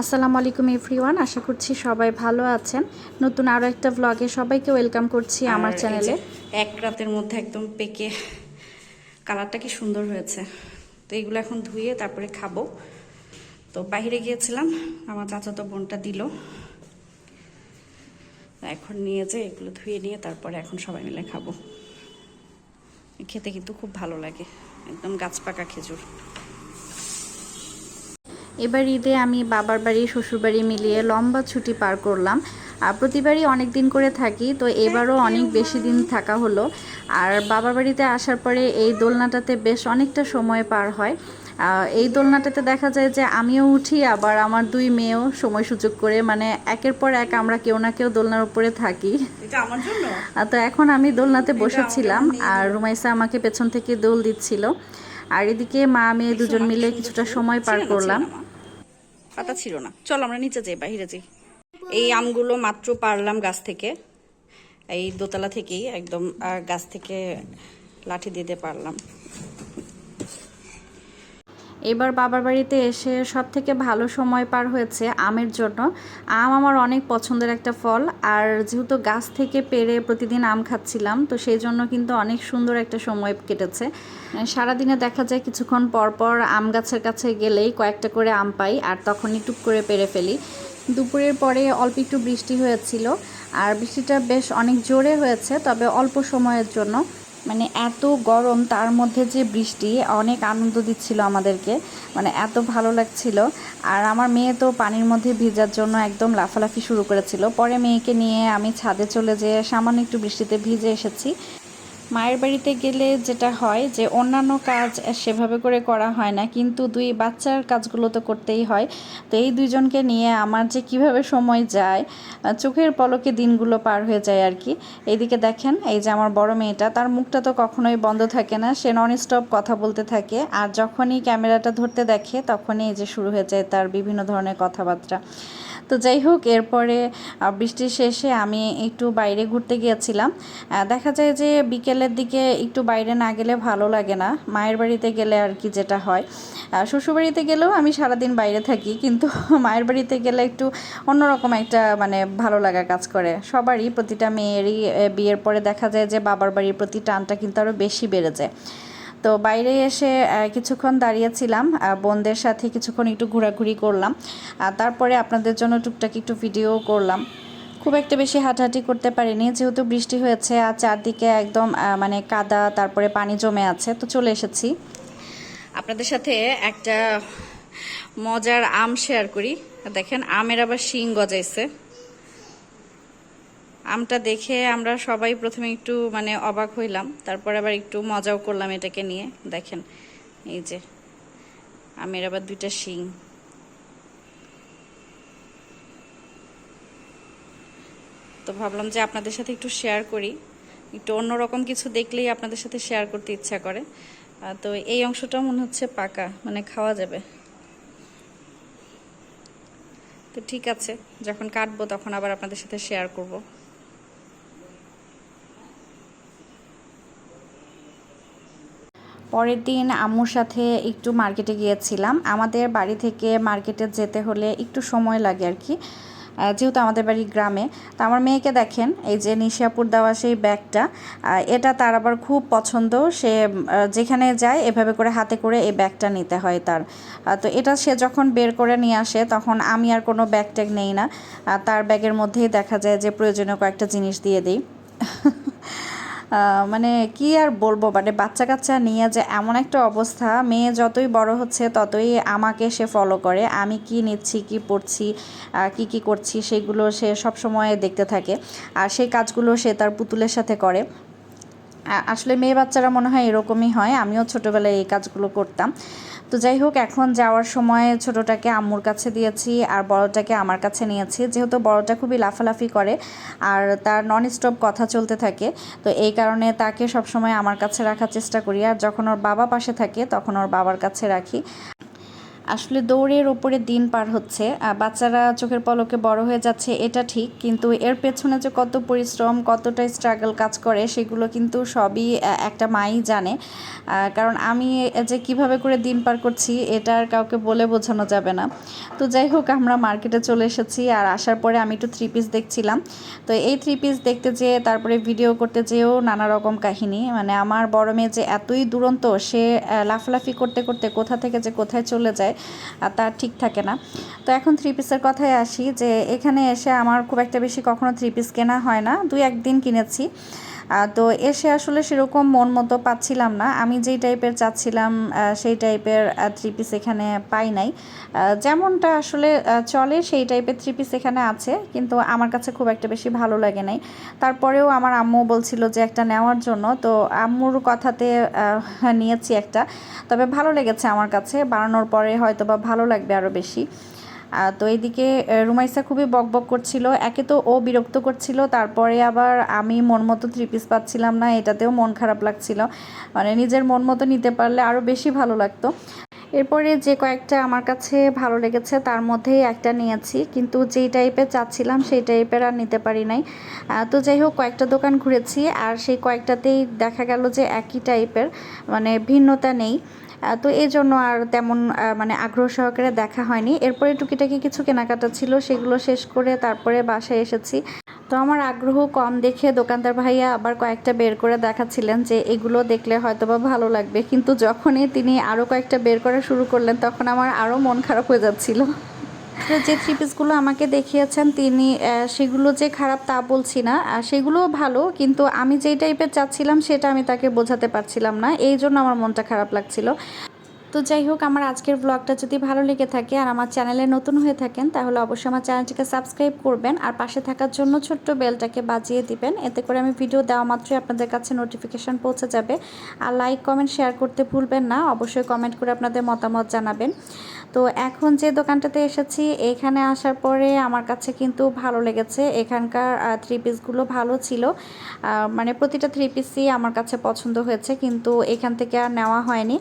আসসালামু আলাইকুম এভরিওয়ান আশা করছি সবাই ভালো আছেন। নতুন আরও একটা ব্লগে সবাইকে ওয়েলকাম করছি আমার চ্যানেলে এক রাতের মধ্যে একদম পেকে কালারটা কি সুন্দর হয়েছে। তো এগুলো এখন ধুয়ে তারপরে খাব। তো বাইরে গিয়েছিলাম আমার চাচাতো বোনটা দিল। এখন নিয়ে যে এগুলো ধুয়ে নিয়ে তারপরে এখন সবাই মিলে খাব। খেতে কিন্তু খুব ভালো লাগে একদম গাছ পাকা খেজুর। এবার ঈদে আমি বাবার বাড়ি শ্বশুর বাড়ি মিলিয়ে লম্বা ছুটি পার করলাম। আর প্রতিবারই অনেক দিন করে থাকি তো এবারও অনেক বেশি দিন থাকা হলো। আর বাবার বাড়িতে আসার পরে এই দোলনাটাতে বেশ অনেকটা সময় পার হয়। এই দোলনাটাতে দেখা যায় যে আমিও উঠি আবার আমার দুই মেয়েও সময় সুযোগ করে মানে একের পর এক আমরা কেউ না কেউ দোলনার উপরে থাকি। তো এখন আমি দোলনাতে বসেছিলাম আর রুমাইসা আমাকে পেছন থেকে দোল দিচ্ছিল। আর এদিকে মা মেয়ে দুজন মিলে কিছুটা সময় পার করলাম। পাতা ছিল না। চলো আমরা নিচে যাই, বাহিরে যাই। এই আমগুলো মাত্র পারলাম গাছ থেকে। এই দোতলা থেকেই একদম গাছ থেকে লাঠি দিতে পারলাম। এবার বাবার বাড়িতে এসে সব থেকে ভালো সময় পার হয়েছে আমের জন্য। আম আমার অনেক পছন্দের একটা ফল, আর যেহেতু গাছ থেকে পেরে প্রতিদিন আম খাচ্ছিলাম, তো সেই জন্য কিন্তু অনেক সুন্দর একটা সময় কেটেছে। সারাদিনে দেখা যায় কিছুক্ষণ পর পর আম গাছের কাছে গেলেই কয়েকটা করে আম পাই, আর তখনই টুক করে পেরে ফেলি। দুপুরের পরে অল্প একটু বৃষ্টি হয়েছিল, আর বৃষ্টিটা বেশ অনেক জোরে হয়েছে, তবে অল্প সময়ের জন্য মানে এত গরম, তার মধ্যে যে বৃষ্টি, অনেক আনন্দ দিচ্ছিল আমাদেরকে। মানে এত ভালো লাগছিল। আর আমার মেয়ে তো পানির মধ্যে ভিজার জন্য একদম লাফালাফি শুরু করেছিল। পরে মেয়েকে নিয়ে আমি ছাদে চলে যেয়ে সামান্য একটু বৃষ্টিতে ভিজে এসেছি। মায়ের বাড়িতে গেলে যেটা হয় যে অন্যান্য কাজ সেভাবে করে করা হয় না, কিন্তু দুই বাচ্চার কাজগুলো তো করতেই হয়। তো এই দুইজনকে নিয়ে আমার যে কীভাবে সময় যায় চোখের পলকে দিনগুলো পার হয়ে যায় আর কি। এইদিকে দেখেন, এই যে আমার বড় মেয়েটা, তার মুখটা তো কখনোই বন্ধ থাকে না, সে নন স্টপ কথা বলতে থাকে। আর যখনই ক্যামেরাটা ধরতে দেখে, তখনই এই যে শুরু হয়ে যায় তার বিভিন্ন ধরনের কথাবার্তা। তো যাই হোক, এরপরে বৃষ্টির শেষে আমি একটু বাইরে ঘুরতে গিয়েছিলাম। দেখা যায় যে বিকেলের দিকে একটু বাইরে না গেলে ভালো লাগে না। মায়ের বাড়িতে গেলে আর কি যেটা হয়। শ্বশুরবাড়িতে গেলেও আমি সারাদিন বাইরে থাকি, কিন্তু মায়ের বাড়িতে গেলে একটু অন্যরকম একটা মানে ভালো লাগা কাজ করে। সবারই প্রতিটা মেয়েরই বিয়ের পরে দেখা যায় যে বাবার বাড়ির প্রতি টানটা কিন্তু আরও বেশি বেড়ে যায়। তো বাইরে এসে কিছুক্ষণ দাঁড়িয়েছিলাম বোনদের সাথে কিছুক্ষণ একটু ঘোরাঘুরি করলাম, আর তারপরে আপনাদের জন্য টুকটাক একটু ভিডিও করলাম। খুব একটা বেশি হাঁটাহাঁটি করতে পারিনি, যেহেতু বৃষ্টি হয়েছে, আর চারদিকে একদম মানে কাদা, তারপরে পানি জমে আছে, তো চলে এসেছি। আপনাদের সাথে একটা মজার আম শেয়ার করি। দেখেন, আমের আবার শিং গজাইছে। আমটা দেখে আমরা সবাই প্রথমে একটু মানে অবাক হইলাম। তারপর আবার একটু মজাও করলাম এটাকে নিয়ে। দেখেন, এই যে, আমের আবার দুইটা শিং। তো ভাবলাম যে আপনাদের সাথে একটু শেয়ার করি। একটু অন্যরকম কিছু দেখলেই আপনাদের সাথে শেয়ার করতে ইচ্ছা করে। তো এই অংশটা মনে হচ্ছে পাকা মানে খাওয়া যাবে। তো ঠিক আছে, যখন কাটবো তখন আবার আপনাদের সাথে শেয়ার করব। পরের দিন আম্মুর সাথে একটু মার্কেটে গিয়েছিলাম। আমাদের বাড়ি থেকে মার্কেটে যেতে হলে একটু সময় লাগে আর কি। যেহেতু আমাদের বাড়ি গ্রামে। তো আমার মেয়েকে দেখেন, এই যে নিশিয়াপুর দেওয়া সেই ব্যাগটা এটা তার আবার খুব পছন্দ। সে যেখানে যায় এভাবে করে হাতে করে এই ব্যাগটা নিতে হয় তার। তো এটা সে যখন বের করে নিয়ে আসে, তখন আমি আর কোনো ব্যাগ ট্যাগ নেই না। তার ব্যাগের মধ্যেই দেখা যায় যে প্রয়োজনীয় কয়েকটা জিনিস দিয়ে দিই। মানে কি আর বলব? মানে বাচ্চা কাচ্চা নিয়ে যে এমন একটা অবস্থা, মেয়ে যতই বড় হচ্ছে ততই আমাকে সে ফলো করে। আমি কি নিচ্ছি, কি পড়ছি কি কি করছি, সেগুলো সে সব সময় দেখতে থাকে। আর সেই কাজগুলো সে তার পুতুলের সাথে করে। আসলে মেয়ে বাচ্চারা মনে হয় এরকমই হয়। আমিও ছোটোবেলায় এই কাজগুলো করতাম। তো যাই হোক, এখন যাওয়ার সময় ছোটোটাকে আম্মুর কাছে দিয়েছি আর বড়টাকে আমার কাছে নিয়েছি। যেহেতু বড়টা খুবই লাফালাফি করে আর তার নন স্টপ কথা চলতে থাকে, তো এই কারণে তাকে সবসময় আমার কাছে রাখার চেষ্টা করি। আর যখন ওর বাবা পাশে থাকে, তখন ওর বাবার কাছে রাখি। আসলে দৌড়ের ওপরে দিন পার হচ্ছে বাচ্চারা চোখের পলকে বড় হয়ে যাচ্ছে, এটা ঠিক, কিন্তু এর পেছনে যে কত পরিশ্রম, কতটা স্ট্রাগল কাজ করে, সেগুলো কিন্তু সবই একটা মাই জানে। কারণ আমি যে কীভাবে করে দিন পার করছি, এটা আর কাউকে বলে বোঝানো যাবে না। তো যাই হোক, আমরা মার্কেটে চলে এসেছি, আর আসার পরে আমি একটু থ্রি পিস দেখছিলাম। তো এই থ্রি পিস দেখতে যেয়ে, তারপরে ভিডিও করতে যেয়েও নানা রকম কাহিনী। মানে আমার বড় মেয়ে যে এতই দুরন্ত, সে লাফালাফি করতে করতে কোথা থেকে যে কোথায় চলে যায় তার ঠিক থাকে না। তো এখন থ্রি পিসের কথায় আসি যে, এখানে এসে আমার খুব একটা বেশি কখনো থ্রি পিস কেনা হয় না। দুই, একদিন কিনেছি। তো এসে আসলে সেরকম মন মতো পাচ্ছিলাম না। আমি যেই টাইপের চাচ্ছিলাম সেই টাইপের থ্রি পিস এখানে পাই নাই। যেমনটা আসলে চলে সেই টাইপের থ্রি পিস এখানে আছে, কিন্তু আমার কাছে খুব একটা বেশি ভালো লাগে নাই। তারপরেও আমার আম্মু বলছিল যে, একটা নেওয়ার জন্য। তো আম্মুর কথাতে নিয়েছি একটা। তবে ভালো লেগেছে আমার কাছে বানানোর পরে হয়তো বা ভালো লাগবে আরও বেশি। তো এইদিকে রুমাইসা খুবই বকবক করছিল। একে তো ও বিরক্ত করছিল, তারপরে আবার আমি মন মতো থ্রি পিস পাচ্ছিলাম না, এটাতেও মন খারাপ লাগছিল। মানে নিজের মন মতো নিতে পারলে আরও বেশি ভালো লাগতো। এরপরে যে কয়েকটা আমার কাছে ভালো লেগেছে, তার মধ্যেই একটা নিয়েছি। কিন্তু যেই টাইপের চাচ্ছিলাম, সেই টাইপের আর নিতে পারি নাই। তো যাই হোক, কয়েকটা দোকান ঘুরেছি, আর সেই কয়েকটাতেই দেখা গেল যে একই টাইপের মানে ভিন্নতা নেই। তো এই জন্য আর তেমন মানে আগ্রহ সহকারে দেখা হয়নি। এরপরে টুকিটাকি কিছু কেনাকাটা ছিল, সেগুলো শেষ করে তারপরে বাসায় এসেছি। তো আমার আগ্রহ কম দেখে দোকানদার ভাইয়া আবার কয়েকটা বের করে দেখাচ্ছিলেন যে এগুলো দেখলে হয়তো বা ভালো লাগবে। কিন্তু যখনই তিনি আরও কয়েকটা বের করা শুরু করলেন, তখন আমার আরও মন খারাপ হয়ে যাচ্ছিল। যে থ্রি পিসগুলো আমাকে দেখিয়েছেন, তিনি সেগুলো যে খারাপ তা বলছি না। সেগুলোও ভালো, কিন্তু আমি যেই টাইপের চাচ্ছিলাম, সেটা আমি তাকে বোঝাতে পারছিলাম না। এই জন্য আমার মনটা খারাপ লাগছিল। তো যাই হোক, আমার আজকের ব্লগটা যদি ভালো লেগে থাকে আর আমার চ্যানেলে নতুন হয়ে থাকেন, তাহলে অবশ্যই আমার চ্যানেলটিকে সাবস্ক্রাইব করবেন আর পাশে থাকার জন্য ছোট্ট বেলটাকে বাজিয়ে দিবেন। এতে করে আমি ভিডিও দেওয়া মাত্রই আপনাদের কাছে নোটিফিকেশান পৌঁছে যাবে। আর লাইক কমেন্ট শেয়ার করতে ভুলবেন না। অবশ্যই কমেন্ট করে আপনাদের মতামত জানাবেন। তো এখন যে দোকানটাতে এসেছি, এখানে আসার পরে আমার কাছে কিন্তু ভালো লেগেছে। এখানকার থ্রি পিসগুলো ভালো ছিল। মানে প্রতিটা থ্রি পিসই আমার কাছে পছন্দ হয়েছে, কিন্তু এখান থেকে আর নেওয়া হয়নি।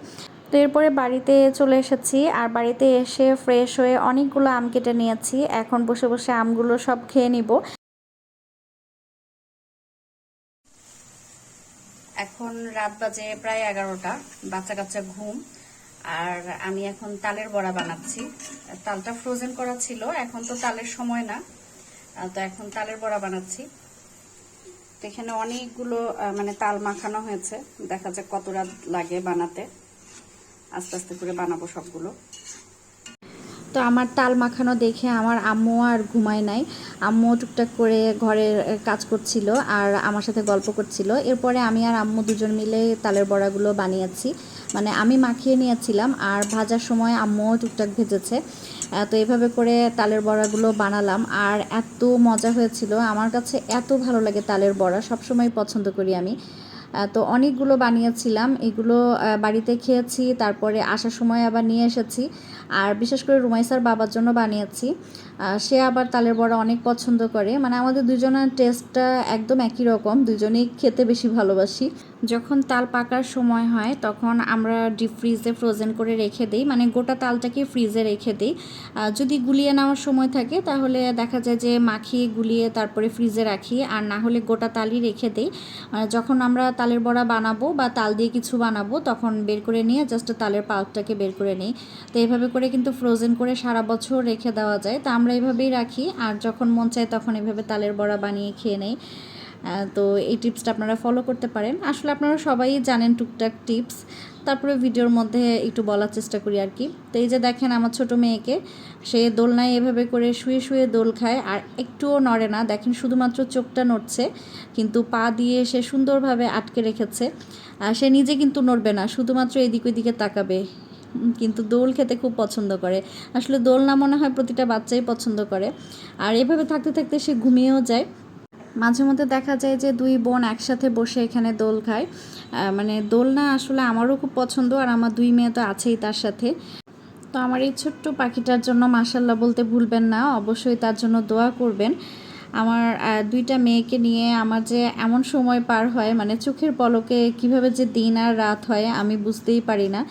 তো এরপরে বাড়িতে চলে এসেছি, আর বাড়িতে এসে ফ্রেশ হয়ে অনেকগুলো আম কেটে নিয়েছি। এখন বসে বসে আমগুলো সব খেয়ে নিব। এখন রাত বাজে প্রায় এগারোটা। বাচ্চা কাচ্চা ঘুম। আর আমি এখন তালের বড়া বানাচ্ছি। তালটা ফ্রোজেন করা ছিল, এখন তো তালের সময় না। তো এখন তালের বড়া বানাচ্ছি। তো এখানে অনেকগুলো মানে তাল মাখানো হয়েছে। দেখা যাক কত রাত লাগে বানাতে। আস্তে আস্তে করে বানাবো সবগুলো। তো আমার তাল মাখানো দেখে আমার আম্মু আর ঘুমায় নাই। আম্মু টুকটাক করে ঘরের কাজ করছিল আর আমার সাথে গল্প করছিল। এরপরে আমি আর আম্মু দুজন মিলে তালের বড়াগুলো বানিয়েছি। মানে আমি মাখিয়ে নিয়েছিলাম আর ভাজার সময় আম্মুও টুকটাক ভেজেছে। তো এইভাবে করে তালের বড়াগুলো বানালাম আর এত মজা হয়েছিল। আমার কাছে এত ভালো লাগে তালের বড়া, সবসময় পছন্দ করি আমি। তো অনেকগুলো বানিয়েছিলাম। এগুলো বাড়িতে খেয়েছি, তারপরে আসার সময় আবার নিয়ে এসেছি। আর বিশেষ করে রুমাইসার বাবার জন্য বানিয়েছি। সে আবার তালের বড়া অনেক পছন্দ করে। মানে আমাদের দুজনের টেস্টটা একদম একই রকম দুজনেই খেতে বেশি ভালোবাসি। যখন তাল পাকার সময় হয় তখন আমরা ডিপ ফ্রিজে ফ্রোজেন করে রেখে দিই। মানে গোটা তালটাকে ফ্রিজে রেখে দিই। যদি গুলিয়ে নেওয়ার সময় থাকে তাহলে দেখা যায় যে মাখিয়ে গুলিয়ে তারপরে ফ্রিজে রাখি। আর না হলে গোটা তালই রেখে দিই। আহ, যখন আমরা তালের বড়া বানাবো বা তাল দিয়ে কিছু বানাবো তখন বের করে নিয়ে জাস্ট তালের পাল্পটাকে বের করে নিই। তো এইভাবে করে কিন্তু ফ্রোজেন করে সারা বছর রেখে দেওয়া যায়। তো আমরা এভাবেই রাখি। আর যখন মন চায় তখন এভাবে তালের বড়া বানিয়ে খেয়ে নেই। তো এই টিপসটা আপনারা ফলো করতে পারেন। আসলে আপনারা সবাই জানেন টুকটাক টিপস। তারপরে ভিডিওর মধ্যে একটু বলার চেষ্টা করি আর কি। তো এই যে দেখেন আমার ছোট মেয়েকে, সে দোলনায় এভাবে করে শুয়ে শুয়ে দোল খায় আর একটুও নড়ে না। দেখেন শুধুমাত্র চোখটা নড়ছে, কিন্তু পা দিয়ে সে সুন্দরভাবে আটকে রেখেছে। আর সে নিজে কিন্তু নড়বে না, শুধুমাত্র এদিক ওইদিকে তাকাবে। কিন্তু দোল খেতে খুব পছন্দ করে। আসলে দোল না মনে হয় প্রতিটা বাচ্চাই পছন্দ করে। আর এভাবে থাকতে থাকতে সে ঘুমিয়েও যায়। মাঝে মধ্যে দেখা যায় যে দুই বোন একসাথে বসে এখানে দোল খায়। মানে দোলনা আসলে আমারও খুব পছন্দ আর আমার দুই মেয়ে তো আছেই তার সাথে। তো আমার এই ছোট্ট পাখিটার জন্য মাসাল্লাহ বলতে ভুলবেন না, অবশ্যই তার জন্য দোয়া করবেন। আমার দুইটা মেয়েকে নিয়ে আমার যে এমন সময় পার হয় মানে চোখের পলকে কীভাবে যে দিন আর রাত হয়, আমি বুঝতেই পারি না।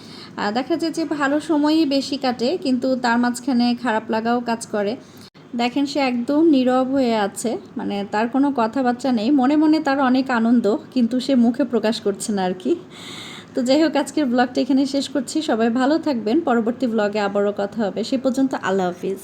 দেখা যায় যে ভালো সময়ই বেশি কাটে, কিন্তু তার মাঝখানে খারাপ লাগাও কাজ করে। দেখেন সে একদম নীরব হয়ে আছে মানে তার কোনো কথাবার্তা নেই। মনে মনে তার অনেক আনন্দ, কিন্তু সে মুখে প্রকাশ করছে না আর কি। তো যাই হোক, আজকের ব্লগটা এখানে শেষ করছি। সবাই ভালো থাকবেন। পরবর্তী ব্লগে আবারও কথা হবে। সে পর্যন্ত আল্লাহ হাফিজ।